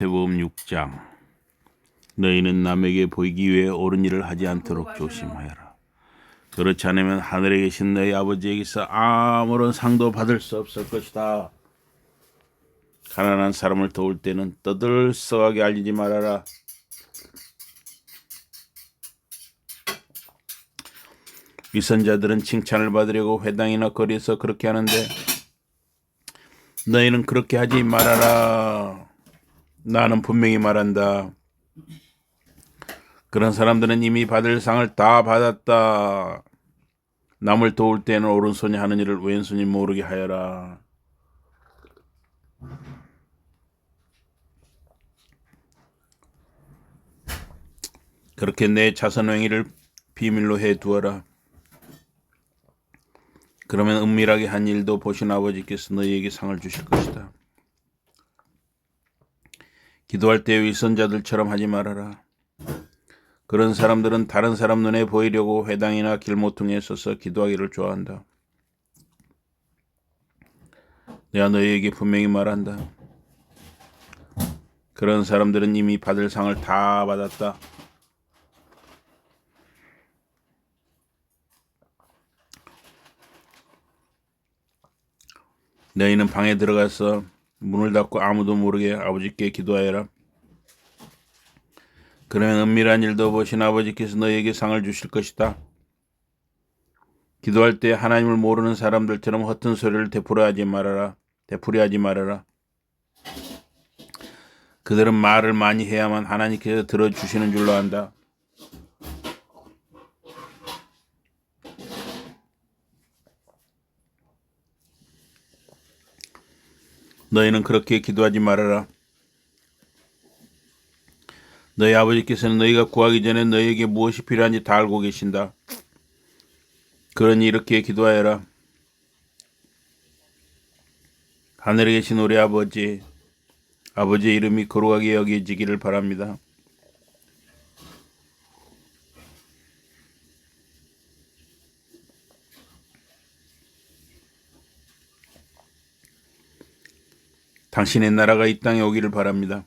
마태복음 6장 너희는 남에게 보이기 위해 옳은 일을 하지 않도록 조심하여라. 그렇지 않으면 하늘에 계신 너희 아버지에게서 아무런 상도 받을 수 없을 것이다. 가난한 사람을 도울 때는 떠들썩하게 알리지 말아라. 위선자들은 칭찬을 받으려고 회당이나 거리에서 그렇게 하는데 너희는 그렇게 하지 말아라. 나는 분명히 말한다. 그런 사람들은 이미 받을 상을 다 받았다. 남을 도울 때는 오른손이 하는 일을 왼손이 모르게 하여라. 그렇게 내 자선 행위를 비밀로 해 두어라. 그러면 은밀하게 한 일도 보신 아버지께서 너희에게 상을 주실 것이다. 기도할 때 위선자들처럼 하지 말아라. 그런 사람들은 다른 사람 눈에 보이려고 회당이나 길모퉁이에 서서 기도하기를 좋아한다. 내가 너희에게 분명히 말한다. 그런 사람들은 이미 받을 상을 다 받았다. 너희는 방에 들어가서 문을 닫고 아무도 모르게 아버지께 기도하여라. 그러면 은밀한 일도 보신 아버지께서 너희에게 상을 주실 것이다. 기도할 때 하나님을 모르는 사람들처럼 허튼 소리를 되풀이 하지 말아라. 되풀이 하지 말아라. 그들은 말을 많이 해야만 하나님께서 들어주시는 줄로 안다. 너희는 그렇게 기도하지 말아라. 너희 아버지께서는 너희가 구하기 전에 너희에게 무엇이 필요한지 다 알고 계신다. 그러니 이렇게 기도하여라. 하늘에 계신 우리 아버지, 아버지의 이름이 거룩하게 여겨지기를 바랍니다. 당신의 나라가 이 땅에 오기를 바랍니다.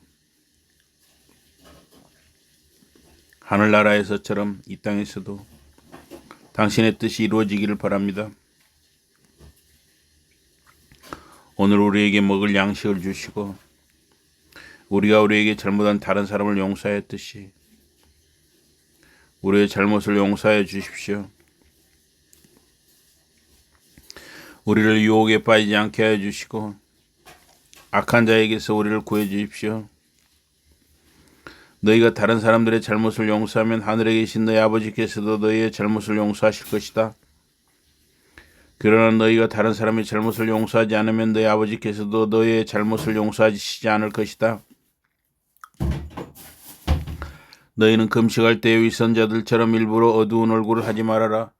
하늘나라에서처럼 이 땅에서도 당신의 뜻이 이루어지기를 바랍니다. 오늘 우리에게 먹을 양식을 주시고 우리가 우리에게 잘못한 다른 사람을 용서하였듯이 우리의 잘못을 용서하여 주십시오. 우리를 유혹에 빠지지 않게 하여 주시고 악한 자에게서 우리를 구해 주십시오. 너희가 다른 사람들의 잘못을 용서하면 하늘에 계신 너희 아버지께서도 너희의 잘못을 용서하실 것이다. 그러나 너희가 다른 사람의 잘못을 용서하지 않으면 너희 아버지께서도 너희의 잘못을 용서하시지 않을 것이다. 너희는 금식할 때 위선자들처럼 일부러 어두운 얼굴을 하지 말아라.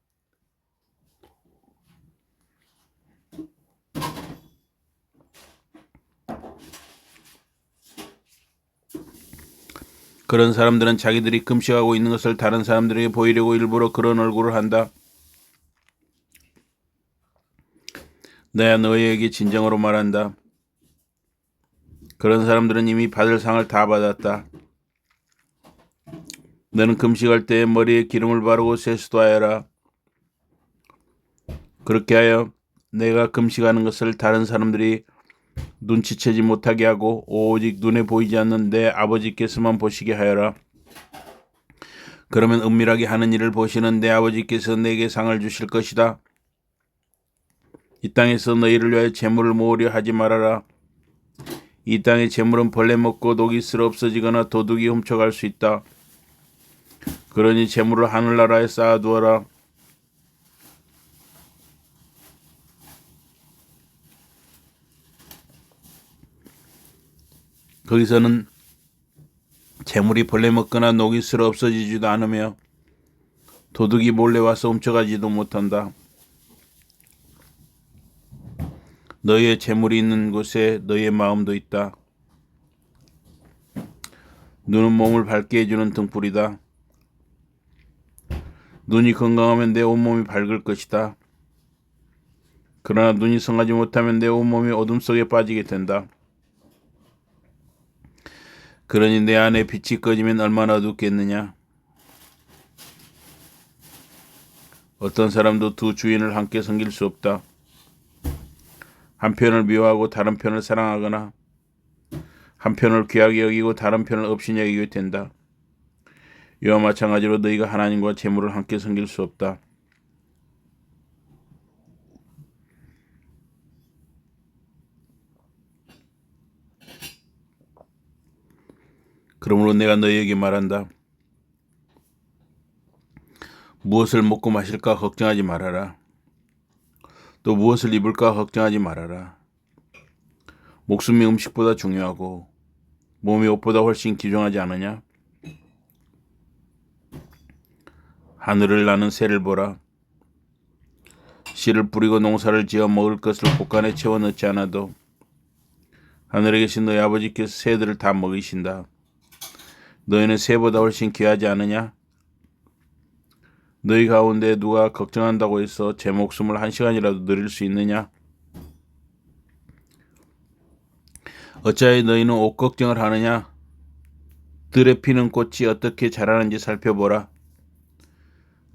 그런 사람들은 자기들이 금식하고 있는 것을 다른 사람들에게 보이려고 일부러 그런 얼굴을 한다. 내가 너희에게 진정으로 말한다. 그런 사람들은 이미 받을 상을 다 받았다. 너는 금식할 때 머리에 기름을 바르고 세수도 하여라. 그렇게 하여 내가 금식하는 것을 다른 사람들이 눈치채지 못하게 하고 오직 눈에 보이지 않는 내 아버지께서만 보시게 하여라. 그러면 은밀하게 하는 일을 보시는 내 아버지께서 내게 상을 주실 것이다. 이 땅에서 너희를 위하여 재물을 모으려 하지 말아라. 이 땅의 재물은 벌레 먹고 독이 쓸어 없어지거나 도둑이 훔쳐갈 수 있다. 그러니 재물을 하늘나라에 쌓아두어라. 거기서는 재물이 벌레 먹거나 녹이 쓸어 없어지지도 않으며 도둑이 몰래 와서 훔쳐가지도 못한다. 너희의 재물이 있는 곳에 너희의 마음도 있다. 눈은 몸을 밝게 해주는 등불이다. 눈이 건강하면 내 온몸이 밝을 것이다. 그러나 눈이 성하지 못하면 내 온몸이 어둠 속에 빠지게 된다. 그러니 내 안에 빛이 꺼지면 얼마나 어둡겠느냐? 어떤 사람도 두 주인을 함께 섬길 수 없다. 한 편을 미워하고 다른 편을 사랑하거나 한 편을 귀하게 여기고 다른 편을 없이 여기게 된다. 이와 마찬가지로 너희가 하나님과 재물을 함께 섬길 수 없다. 그러므로 내가 너희에게 말한다. 무엇을 먹고 마실까 걱정하지 말아라. 또 무엇을 입을까 걱정하지 말아라. 목숨이 음식보다 중요하고 몸이 옷보다 훨씬 귀중하지 않으냐? 하늘을 나는 새를 보라. 씨를 뿌리고 농사를 지어 먹을 것을 곳간에 채워 넣지 않아도 하늘에 계신 너희 아버지께서 새들을 다 먹이신다. 너희는 새보다 훨씬 귀하지 않으냐? 너희 가운데 누가 걱정한다고 해서 제 목숨을 한 시간이라도 누릴 수 있느냐? 어찌하여 너희는 옷 걱정을 하느냐? 들에 피는 꽃이 어떻게 자라는지 살펴보라.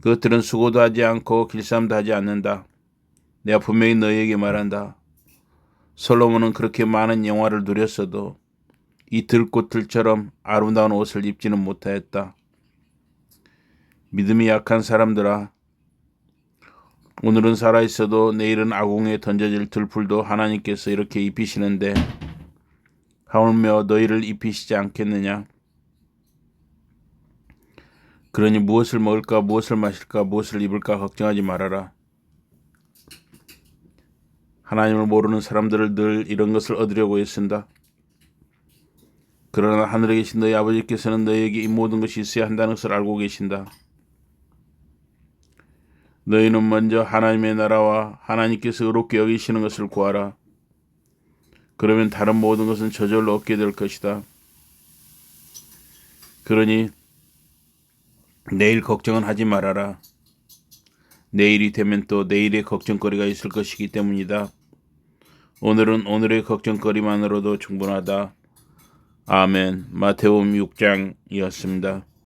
그것들은 수고도 하지 않고 길쌈도 하지 않는다. 내가 분명히 너희에게 말한다. 솔로몬은 그렇게 많은 영화를 누렸어도 이 들꽃들처럼 아름다운 옷을 입지는 못하였다. 믿음이 약한 사람들아, 오늘은 살아있어도 내일은 아궁에 던져질 들풀도 하나님께서 이렇게 입히시는데 하물며 너희를 입히시지 않겠느냐? 그러니 무엇을 먹을까, 무엇을 마실까, 무엇을 입을까 걱정하지 말아라. 하나님을 모르는 사람들을 늘 이런 것을 얻으려고 애쓴다. 그러나 하늘에 계신 너희 아버지께서는 너희에게 이 모든 것이 있어야 한다는 것을 알고 계신다. 너희는 먼저 하나님의 나라와 하나님께서 의롭게 여기시는 것을 구하라. 그러면 다른 모든 것은 저절로 얻게 될 것이다. 그러니 내일 걱정은 하지 말아라. 내일이 되면 또 내일의 걱정거리가 있을 것이기 때문이다. 오늘은 오늘의 걱정거리만으로도 충분하다. 아멘. 마태복음 6장이었습니다.